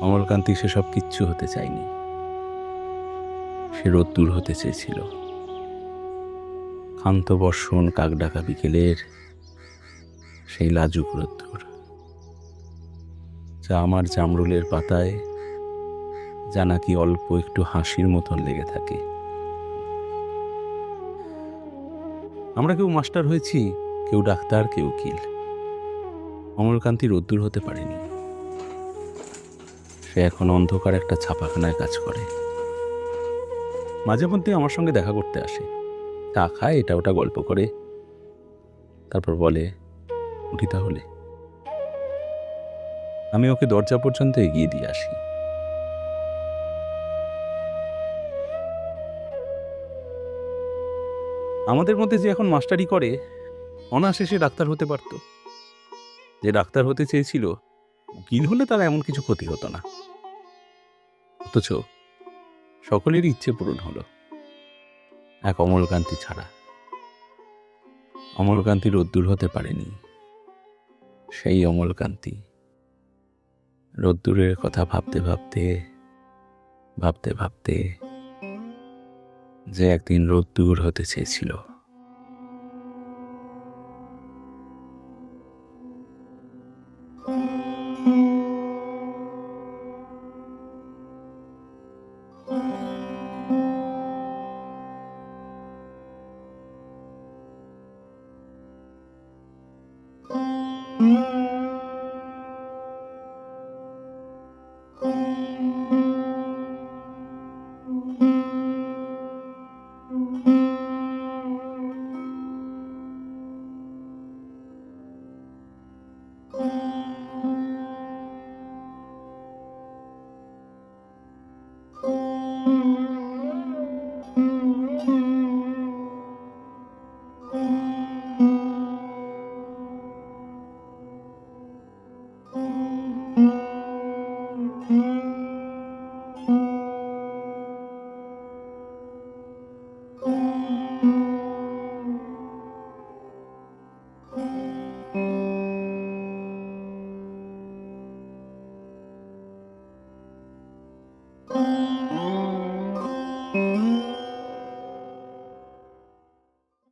অমলকান্তি সেসব কিচ্ছু হতে চায়নি। সে রোদ্দুর হতে চেয়েছিল। ক্ষান্ত বর্ষণ কাকডাকা বিকেলের সেই লাজুক রোদ্দুর। যা আমার জামরুলের পাতায় যা নাকি অল্প একটু হাসির মতন লেগে থাকে। আমরা কেউ মাস্টার হয়েছি, কেউ ডাক্তার, কেউ উকিল। অমরকান্তি রোদ্দুর হতে পারেনি। সে এখন অন্ধকার একটা ছাপাখানায় কাজ করে। মাঝে মধ্যে আমার সঙ্গে দেখা করতে আসে। চা খায়, এটা ওটা গল্প করে। তারপর বলে, উঠি তাহলে। আমি ওকে দরজা পর্যন্ত এগিয়ে দিয়ে আসি। আমাদের মধ্যে যে এখন মাস্টারি করে সে ডাক্তার হতে পারত। যে ডাক্তার হতে চেয়েছিল উকিল হলে তার এমন কিছু ক্ষতি হতো না। অথচ সকলেরই ইচ্ছে পূরণ হলো। এক অমলকান্তি ছাড়া। অমলকান্তি রোদ্দুর হতে পারেনি। সেই অমলকান্তি রোদ্দুরের কথা ভাবতে ভাবতে ভাবতে ভাবতে যে একদিন রোদ্দুর হতে চেয়েছিল। Mm-hmm.